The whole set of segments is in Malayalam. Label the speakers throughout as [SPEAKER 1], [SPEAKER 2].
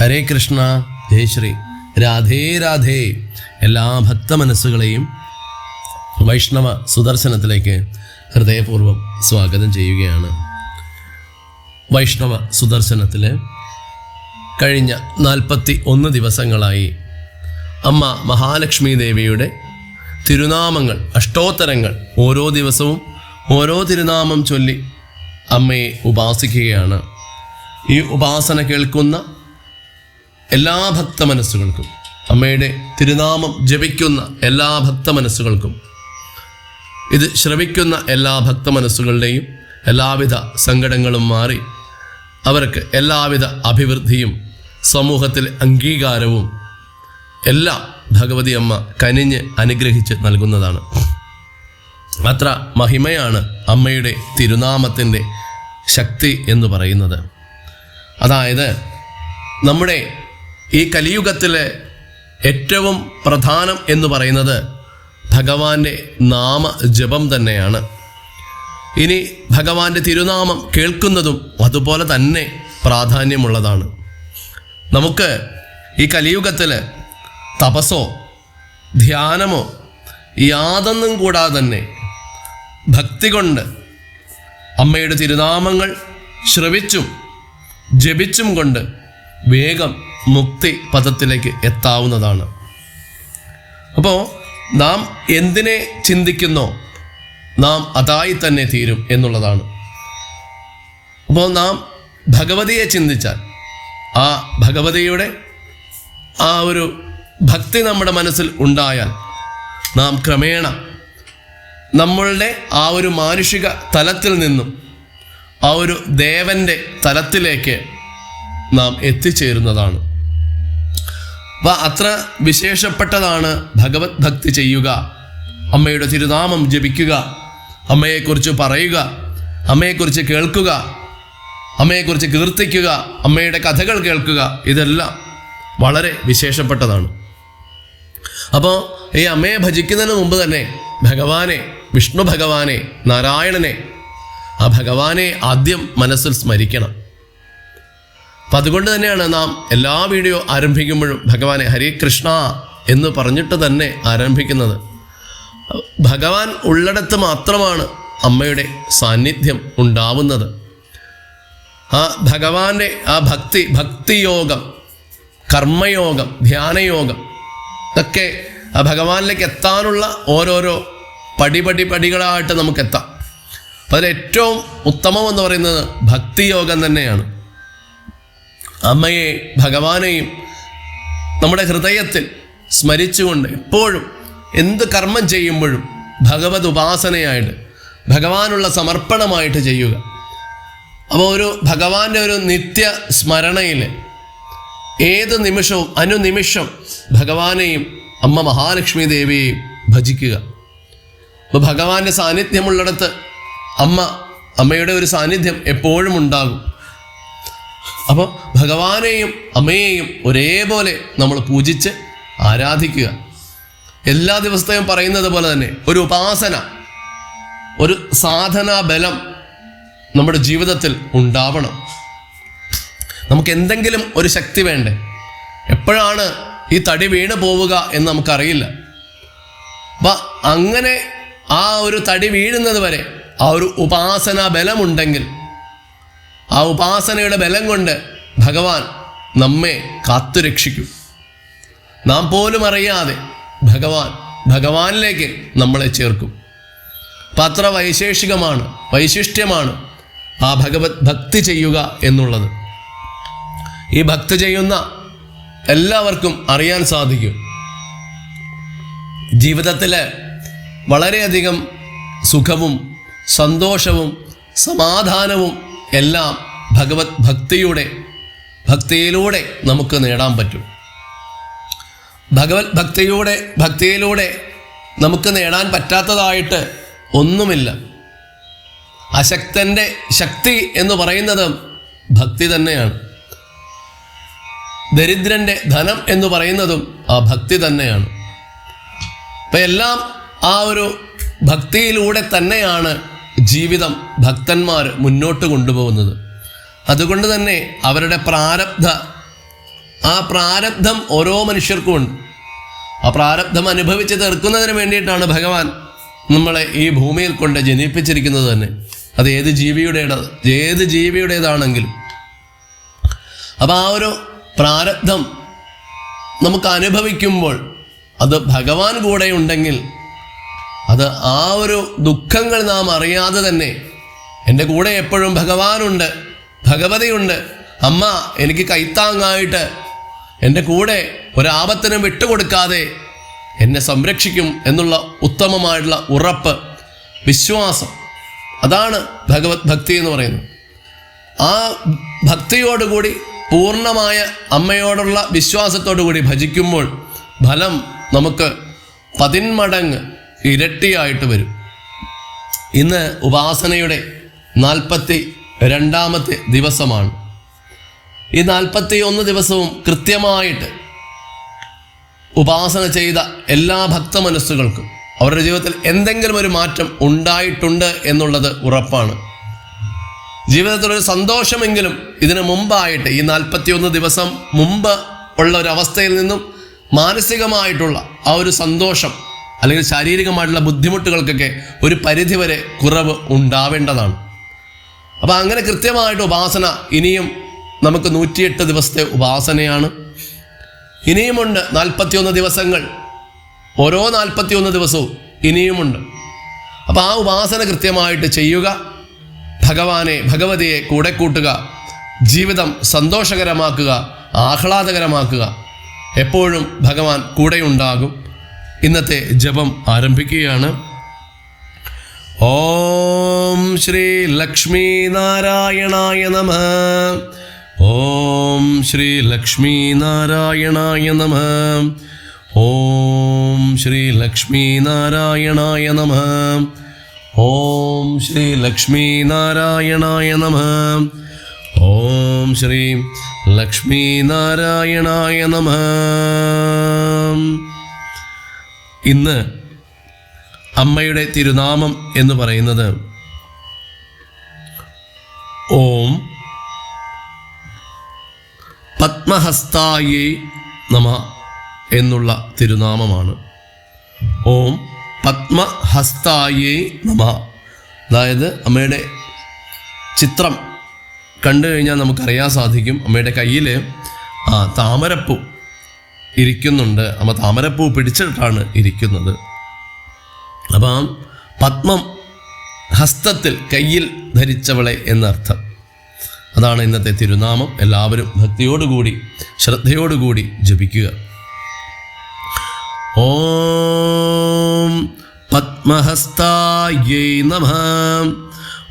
[SPEAKER 1] ഹരേ കൃഷ്ണ ജയ് ശ്രീ. രാധേ രാധേ. എല്ലാ ഭക്ത മനസ്സുകളെയും വൈഷ്ണവ സുദർശനത്തിലേക്ക് ഹൃദയപൂർവം സ്വാഗതം ചെയ്യുകയാണ്. വൈഷ്ണവ സുദർശനത്തിൽ കഴിഞ്ഞ നാൽപ്പത്തി ഒന്ന് ദിവസങ്ങളായി അമ്മ മഹാലക്ഷ്മി ദേവിയുടെ തിരുനാമങ്ങൾ അഷ്ടോത്തരങ്ങൾ ഓരോ ദിവസവും ഓരോ തിരുനാമം ചൊല്ലി അമ്മയെ ഉപാസിക്കുകയാണ്. ഈ ഉപാസന കേൾക്കുന്ന എല്ലാ ഭക്ത മനസ്സുകൾക്കും അമ്മയുടെ തിരുനാമം ജപിക്കുന്ന എല്ലാ ഭക്ത മനസ്സുകൾക്കും ഇത് ശ്രമിക്കുന്ന എല്ലാ ഭക്ത മനസ്സുകളുടെയും എല്ലാവിധ സങ്കടങ്ങളും മാറി അവർക്ക് എല്ലാവിധ അഭിവൃദ്ധിയും സമൂഹത്തിൽ അംഗീകാരവും എല്ലാം ഭഗവതി അമ്മ കനിഞ്ഞ് അനുഗ്രഹിച്ച് നൽകുന്നതാണ്. അത്ര മഹിമയാണ് അമ്മയുടെ തിരുനാമത്തിന്റെ ശക്തി എന്ന് പറയുന്നത്. അതായത് നമ്മുടെ ഈ കലിയുഗത്തിലെ ഏറ്റവും പ്രധാനം എന്ന് പറയുന്നത് ഭഗവാന്റെ നാമ ജപം തന്നെയാണ്. ഇനി ഭഗവാന്റെ തിരുനാമം കേൾക്കുന്നതും അതുപോലെ തന്നെ പ്രാധാന്യമുള്ളതാണ്. നമുക്ക് ഈ കലിയുഗത്തിൽ തപസോ ധ്യാനമോ യാതൊന്നും കൂടാതെ തന്നെ ഭക്തി കൊണ്ട് അമ്മയുടെ തിരുനാമങ്ങൾ ശ്രവിച്ചും ജപിച്ചും കൊണ്ട് വേഗം മുക്തി പദത്തിലേക്ക് എത്താവുന്നതാണ്. അപ്പോൾ നാം എന്തിനെ ചിന്തിക്കുന്നോ നാം അതായി തന്നെ തീരും എന്നുള്ളതാണ്. അപ്പോൾ നാം ഭഗവതിയെ ചിന്തിച്ചാൽ ആ ഭഗവതിയുടെ ആ ഒരു ഭക്തി നമ്മുടെ മനസ്സിൽ ഉണ്ടായാൽ നാം ക്രമേണ നമ്മളുടെ ആ ഒരു മാനുഷിക തലത്തിൽ നിന്നും ആ ഒരു ദേവന്റെ തലത്തിലേക്ക് നാം എത്തിച്ചേരുന്നതാണ്. അപ്പം അത്ര വിശേഷപ്പെട്ടതാണ് ഭഗവത് ഭക്തി ചെയ്യുക. അമ്മയുടെ തിരുനാമം ജപിക്കുക. അമ്മയെക്കുറിച്ച് പറയുക. അമ്മയെക്കുറിച്ച് കേൾക്കുക. അമ്മയെക്കുറിച്ച് കീർത്തിക്കുക. അമ്മയുടെ കഥകൾ കേൾക്കുക. ഇതെല്ലാം വളരെ വിശേഷപ്പെട്ടതാണ്. അപ്പോൾ ഈ അമ്മയെ ഭജിക്കുന്നതിന് മുമ്പ് തന്നെ ഭഗവാനെ വിഷ്ണു ഭഗവാനെ നാരായണനെ ആ ഭഗവാനെ ആദ്യം മനസ്സിൽ സ്മരിക്കണം. അപ്പം അതുകൊണ്ട് തന്നെയാണ് നാം എല്ലാ വീഡിയോ ആരംഭിക്കുമ്പോഴും ഭഗവാനെ ഹരേ കൃഷ്ണ എന്ന് പറഞ്ഞിട്ട് തന്നെ ആരംഭിക്കുന്നത്. ഭഗവാൻ ഉള്ളിടത്ത് മാത്രമാണ് അമ്മയുടെ സാന്നിധ്യം ഉണ്ടാവുന്നത്. ആ ഭഗവാന്റെ ആ ഭക്തി ഭക്തിയോഗം കർമ്മയോഗം ധ്യാനയോഗം ഇതൊക്കെ ആ ഭഗവാനിലേക്ക് എത്താനുള്ള ഓരോരോ പടി പടി പടികളായിട്ട് നമുക്ക് എത്താം അപ്പം അതിൽ ഏറ്റവും ഉത്തമം എന്ന് പറയുന്നത് ഭക്തിയോഗം തന്നെയാണ്. അമ്മയെ ഭഗവാനെയും നമ്മുടെ ഹൃദയത്തിൽ സ്മരിച്ചുകൊണ്ട് എപ്പോഴും എന്ത് കർമ്മം ചെയ്യുമ്പോഴും ഭഗവത് ഉപാസനയായിട്ട് ഭഗവാനുള്ള സമർപ്പണമായിട്ട് ചെയ്യുക. അപ്പോൾ ഒരു ഭഗവാന്റെ ഒരു നിത്യ സ്മരണയിൽ ഏത് നിമിഷവും അനുനിമിഷം ഭഗവാനെയും അമ്മ മഹാലക്ഷ്മി ദേവിയെയും ഭജിക്കുക. അപ്പോൾ ഭഗവാന്റെ സാന്നിധ്യമുള്ളിടത്ത് അമ്മ അമ്മയുടെ ഒരു സാന്നിധ്യം എപ്പോഴും ഉണ്ടാകും. അപ്പോൾ ഭഗവാനെയും അമ്മയെയും ഒരേപോലെ നമ്മൾ പൂജിച്ച് ആരാധിക്കുക. എല്ലാ ദിവസത്തെയും പറയുന്നത് പോലെ തന്നെ ഒരു ഉപാസന ഒരു സാധനാ ബലം നമ്മുടെ ജീവിതത്തിൽ ഉണ്ടാവണം. നമുക്ക് എന്തെങ്കിലും ഒരു ശക്തി വേണ്ടേ? എപ്പോഴാണ് ഈ തടി വീണ് പോവുക എന്ന് നമുക്കറിയില്ല. അപ്പം അങ്ങനെ ആ ഒരു തടി വീഴുന്നത് വരെ ആ ഒരു ഉപാസന ബലമുണ്ടെങ്കിൽ ആ ഉപാസനയുടെ ബലം കൊണ്ട് ഭഗവാൻ നമ്മെ കാത്തുരക്ഷിക്കും നാം പോലും അറിയാതെ ഭഗവാൻ ഭഗവാനിലേക്ക് നമ്മളെ ചേർക്കും. അപ്പം അത്ര വൈശേഷികമാണ് വൈശിഷ്ട്യമാണ് ആ ഭഗവത് ഭക്തി ചെയ്യുക എന്നുള്ളത്. ഈ ഭക്തി ചെയ്യുന്ന എല്ലാവർക്കും അറിയാൻ സാധിക്കും. ജീവിതത്തിൽ വളരെയധികം സുഖവും സന്തോഷവും സമാധാനവും എല്ലാം ഭഗവത് ഭക്തിയുടെ ഭക്തിയിലൂടെ നമുക്ക് നേടാൻ പറ്റും. ഭഗവത് ഭക്തിയുടെ ഭക്തിയിലൂടെ നമുക്ക് നേടാൻ പറ്റാത്തതായിട്ട് ഒന്നുമില്ല. അശക്തന്റെ ശക്തി എന്ന് പറയുന്നത് ഭക്തി തന്നെയാണ്. ദരിദ്രന്റെ ധനം എന്ന് പറയുന്നതും ആ ഭക്തി തന്നെയാണ്. അപ്പം എല്ലാം ആ ഒരു ഭക്തിയിലൂടെ തന്നെയാണ് ജീവിതം ഭക്തന്മാർ മുന്നോട്ട് കൊണ്ടുപോകുന്നത്. അതുകൊണ്ട് തന്നെ അവരുടെ പ്രാരബ്ധ ആ പ്രാരബ്ധം ഓരോ മനുഷ്യർക്കും ഉണ്ട് ആ പ്രാരബ്ധം അനുഭവിച്ച് തീർക്കുന്നതിന് വേണ്ടിയിട്ടാണ് ഭഗവാൻ നമ്മളെ ഈ ഭൂമിയിൽ കൊണ്ട് ജനിപ്പിച്ചിരിക്കുന്നത് തന്നെ. അത് ഏത് ജീവിയുടേത് ഏത് ജീവിയുടേതാണെങ്കിലും. അപ്പം ആ ഒരു പ്രാരബ്ധം നമുക്ക് അനുഭവിക്കുമ്പോൾ അത് ഭഗവാൻ കൂടെ ഉണ്ടെങ്കിൽ അത് ആ ഒരു ദുഃഖങ്ങൾ നാം അറിയാതെ തന്നെ എന്റെ കൂടെ എപ്പോഴും ഭഗവാനുണ്ട്. ഭഗവതിയുണ്ട്. അമ്മ എനിക്ക് കൈത്താങ്ങായിട്ട്. എന്റെ കൂടെ ഒരാപത്തിനും വിട്ടുകൊടുക്കാതെ എന്നെ സംരക്ഷിക്കും എന്നുള്ള ഉത്തമമായിട്ടുള്ള ഉറപ്പ് വിശ്വാസം. അതാണ് ഭഗവത് ഭക്തി എന്ന് പറയുന്നത്. ആ ഭക്തിയോടുകൂടി പൂർണമായ അമ്മയോടുള്ള വിശ്വാസത്തോടു കൂടി ഭജിക്കുമ്പോൾ ഫലം നമുക്ക് പതിന്മടങ്ങ് ഇരട്ടിയായിട്ട് വരും. ഇന്ന് ഉപാസനയുടെ നാൽപ്പത്തി രണ്ടാമത്തെ ദിവസമാണ്. ഈ നാൽപ്പത്തി ഒന്ന് ദിവസവും കൃത്യമായിട്ട് ഉപാസന ചെയ്ത എല്ലാ ഭക്ത മനസ്സുകൾക്കും അവരുടെ ജീവിതത്തിൽ എന്തെങ്കിലും ഒരു മാറ്റം ഉണ്ടായിട്ടുണ്ട് എന്നുള്ളത് ഉറപ്പാണ്. ജീവിതത്തിലൊരു സന്തോഷമെങ്കിലും ഇതിനു മുമ്പായിട്ട് ഈ നാൽപ്പത്തിയൊന്ന് ദിവസം മുമ്പ് ഉള്ള ഒരു അവസ്ഥയിൽ നിന്നും മാനസികമായിട്ടുള്ള ആ ഒരു സന്തോഷം അല്ലെങ്കിൽ ശാരീരികമായിട്ടുള്ള ബുദ്ധിമുട്ടുകൾക്കൊക്കെ ഒരു പരിധിവരെ കുറവ് ഉണ്ടാവേണ്ടതാണ്. അപ്പം അങ്ങനെ കൃത്യമായിട്ട് ഉപാസന ഇനിയും നമുക്ക് നൂറ്റിയെട്ട് ദിവസത്തെ ഉപാസനയാണ്. ഇനിയുമുണ്ട് നാൽപ്പത്തിയൊന്ന് ദിവസങ്ങൾ. ഓരോ നാൽപ്പത്തിയൊന്ന് ദിവസവും ഇനിയുമുണ്ട്. അപ്പോൾ ആ ഉപാസന കൃത്യമായിട്ട് ചെയ്യുക. ഭഗവാനെ ഭഗവതിയെ കൂടെ കൂട്ടുക. ജീവിതം സന്തോഷകരമാക്കുക ആഹ്ലാദകരമാക്കുക. എപ്പോഴും ഭഗവാൻ കൂടെയുണ്ടാകും. ഇന്നത്തെ ജപം ആരംഭിക്കുകയാണ്. ഓം ശ്രീ ലക്ഷ്മീ നാരായണായ നമ. ഓം ശ്രീ ലക്ഷ്മീ നാരായണായ നമ. ഓം ശ്രീ ലക്ഷ്മീ നാരായണായ നമ. ഓം ശ്രീ ലക്ഷ്മീ നാരായണായ നമ. ഓം ശ്രീ ലക്ഷ്മീ നാരായണായ നമ. ഇന്ന് അമ്മയുടെ തിരുനാമം എന്ന് പറയുന്നത് ഓം പത്മഹസ്തായേ നമ എന്നുള്ള തിരുനാമമാണ്. ഓം പത്മഹസ്തായേ നമ. അതായത് അമ്മയുടെ ചിത്രം കണ്ടു കഴിഞ്ഞാൽ നമുക്കറിയാൻ സാധിക്കും. അമ്മയുടെ കയ്യിൽ താമരപ്പൂ ഇരിക്കുന്നുണ്ട്. അമ്മ താമരപ്പൂ പിടിച്ചിട്ടാണ് ഇരിക്കുന്നത്. അപ്പം പത്മം ഹസ്തത്തിൽ കയ്യിൽ ധരിച്ചവളെ എന്നർത്ഥം. അതാണ് ഇന്നത്തെ തിരുനാമം. എല്ലാവരും ഭക്തിയോടുകൂടി ശ്രദ്ധയോടുകൂടി ജപിക്കുക. ഓം പത്മഹസ്തായൈ നമ.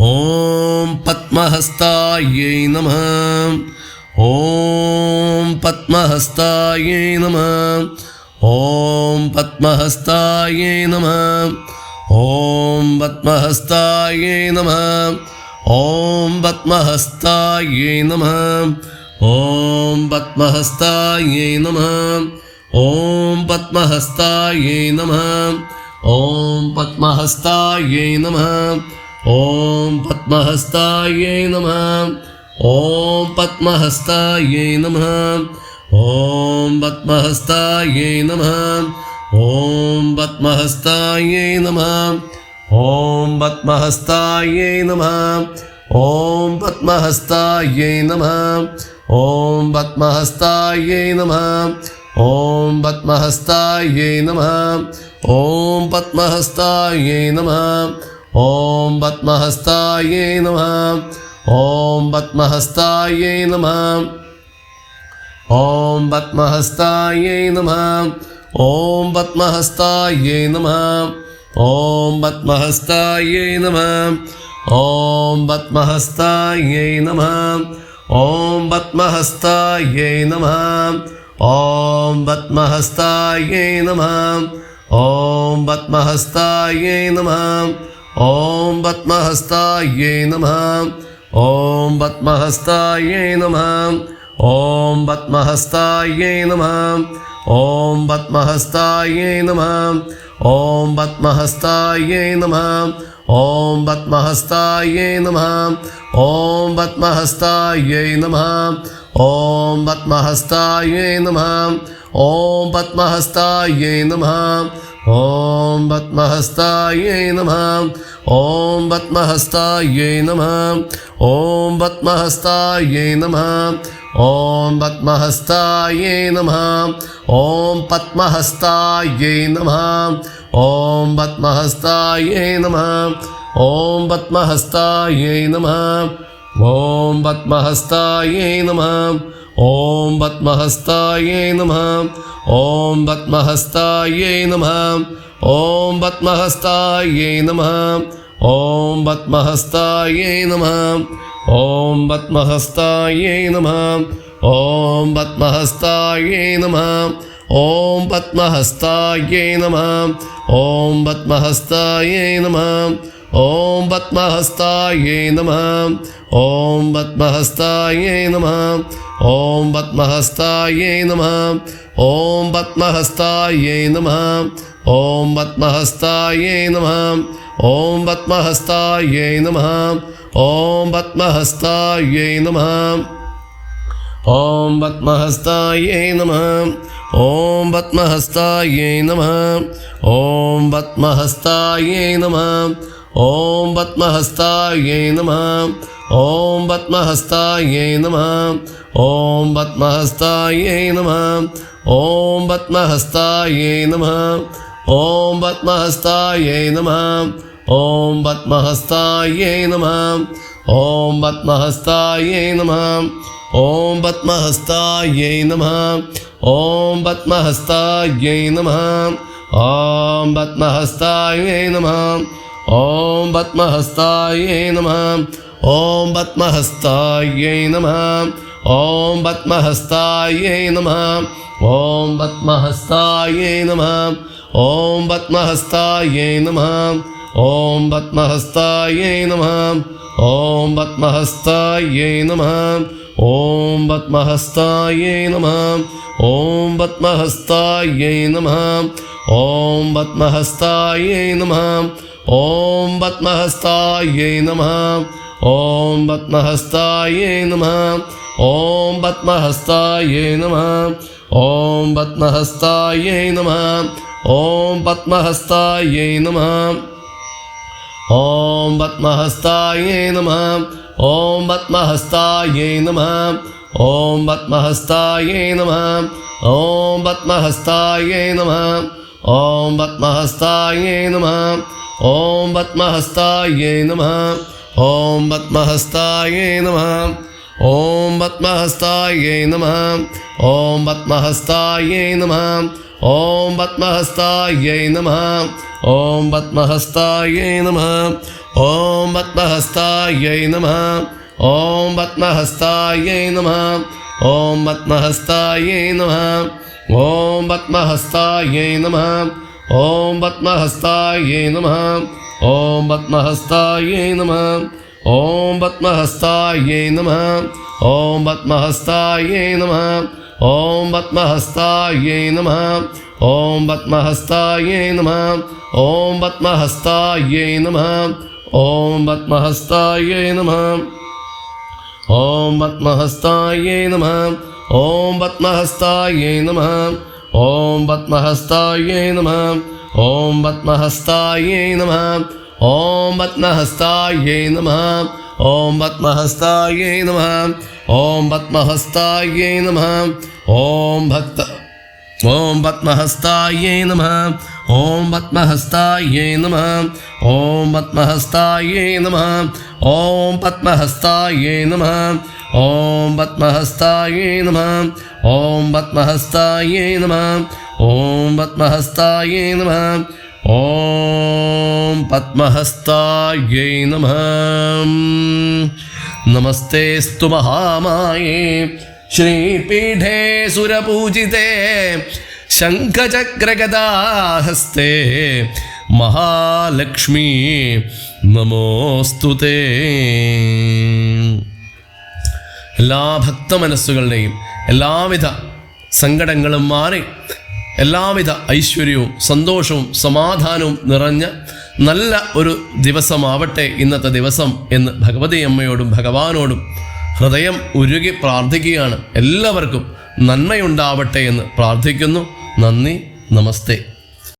[SPEAKER 1] ഓം പത്മഹസ്തായൈ നമ. ഓം പത്മഹസ്തായൈ നമ. ॐ पद्महस्तायै नमः। ॐ पद्महस्तायै नमः। ॐ पद्महस्तायै नमः। ॐ पद्महस्तायै नमः। ॐ पद्महस्तायै नमः। ॐ पद्महस्तायै नमः। ॐ पद्महस्तायै नमः। ॐ पद्महस्तायै नमः। ॐ पद्महस्तायै नमः। ॐ पद्महस्तायै नमः। ॐ पद्महस्तायै नमः। ॐ पद्महस्तायै नमः। ॐ पद्महस्तायै नमः। ॐ पद्महस्तायै नमः। ॐ पद्महस्तायै नमः। ॐ पद्महस्तायै नमः। ॐ पद्महस्तायै नमः। ॐ पद्महस्तायै नमः ॐ पद्महस्तायै नमः ॐ पद्महस्तायै नमः ॐ पद्महस्तायै नमः ॐ पद्महस्तायै नमः ॐ पद्महस्तायै नमः ॐ पद्महस्तायै नमः ॐ पद्महस्तायै नमः ॐ पद्महस्तायै नमः ഓം പത്മഹസ്തായൈ നമ ഓം പത്മഹസ്തായൈ നമ ഓം പത്മഹസ്തായൈ നമ ഓം പത്മഹസ്തായൈ നമ ഓം പത്മഹസ്തായൈ നമ ഓം പത്മഹസ്തായേ നമ ഓം പത്മഹസ്തായേ നമ ഓം പത്മഹസ്തായേ നമ ഓം പത്മഹസ്തായേ നമ ഓം പത്മഹസ്തായേ നമ ॐ पद्महस्तायै नमः ॐ पद्महस्तायै नमः ॐ पद्महस्तायै नमः ॐ पद्महस्तायै नमः ॐ पद्महस्तायै नमः ॐ पद्महस्तायै नमः ॐ पद्महस्तायै नमः ॐ पद्महस्तायै नमः ॐ पद्महस्तायै नमः ॐ पद्महस्तायै नमः ॐ पद्महस्तायै नमः ॐ पद्महस्तायै नमः ॐ पद्महस्तायै नमः ॐ पद्महस्तायै नमः ॐ पद्महस्तायै नमः ॐ पद्महस्तायै नमः ॐ पद्महस्तायै नमः ॐ पद्महस्तायै नमः ॐ पद्महस्तायै नमः ഓം പത്മഹസ്തായേ നമ ഓം പത്മഹസ്തായേ നമ ഓം പത്മഹസ്തായേ നമ ഓം പത്മഹസ്തായേ നമ ഓം പത്മഹസ്തായേ നമ ഓം പത്മഹസ്തായേ നമ ഓം പത്മഹസ്തായേ നമ ഓം പത്മഹസ്തായേ നമ ഓം പത്മഹസ്തായേ നമ ஓம் பத்மஹஸ்தாயே நம ஓம் பத்மஹஸ்தாயே நம ஓம் பத்மஹஸ்தாயே நம ஓம் பத்மஹஸ்தாயே நம ஓம் பத்மஹஸ்தாயே நம ஓம் பத்மஹஸ்தாயே நம ஓம் பத்மஹஸ்தாயே நம ஓம் பத்மஹஸ்தாயே நம ஓம் பத்மஹஸ்தாயே நம ஓம் பத்மஹஸ்தாயே நம ॐ पद्महस्तायै नमः ॐ पद्महस्तायै नमः ॐ पद्महस्तायै नमः ॐ पद्महस्तायै नमः ॐ पद्महस्तायै नमः ॐ पद्महस्तायै नमः ॐ पद्महस्तायै नमः ॐ पद्महस्तायै नमः ॐ पद्महस्तायै नमः ॐ पद्महस्तायै नमः ॐ पद्महस्तायै नमः ॐ पद्महस्तायै नमः ॐ पद्महस्तायै नमः ॐ पद्महस्तायै नमः ॐ पद्महस्तायै नमः ॐ पद्महस्तायै नमः ॐ पद्महस्तायै नमः ॐ पद्महस्तायै नमः ॐ पद्महस्तायै नमः ॐ पद्महस्तायै नमः ॐ पद्महस्तायै नमः ॐ पद्महस्तायै नमः ॐ पद्महस्तायै नमः ॐ पद्महस्तायै नमः ॐ पद्महस्तायै नमः ॐ पद्महस्तायै नमः ॐ पद्महस्तायै नमः ॐ पद्महस्तायै नमः ॐ पद्महस्तायै नमः ॐ पद्महस्तायै नमः ॐ पद्महस्तायै नमः ॐ पद्महस्तायै नमः ॐ पद्महस्तायै नमः ॐ पद्महस्तायै नमः ॐ पद्महस्तायै नमः ॐ पद्महस्तायै नमः ॐ पद्महस्तायै नमः ॐ पद्महस्तायै नमः ॐ पद्महस्तायै नमः ॐ पद्महस्तायै नम। ॐ भक्त ॐ पद्महस्तायै नम। ॐ पद्महस्तायै नम। ॐ पद्महस्तायै नम। ॐ पद्महस्तायै नम। ॐ पद्महस्तायै नम। ॐ पद्महस्तायै नम। ॐ पद्महस्तायै नम। ॐ पद्महस्तायै नम। നമസ്തേസ്തു മഹാമായേ. ശ്രീപീഠേ സുരപൂജിതേ. ശംഖചക്രഗദാഹസ്തേ. മഹാലക്ഷ്മി നമോസ്തു എല്ലാ ഭക്ത മനസ്സുകളുടെയും എല്ലാവിധ സങ്കടങ്ങളും മാറി എല്ലാവിധ ഐശ്വര്യവും സന്തോഷവും സമാധാനവും നിറഞ്ഞ നല്ല ഒരു ദിവസമാവട്ടെ ഇന്നത്തെ ദിവസം എന്ന് ഭഗവതി അമ്മയോടും ഭഗവാനോടും ഹൃദയം ഉരുകി പ്രാർത്ഥിക്കുകയാണ്. എല്ലാവർക്കും നന്മയുണ്ടാവട്ടെ എന്ന് പ്രാർത്ഥിക്കുന്നു. നന്ദി നമസ്തേ.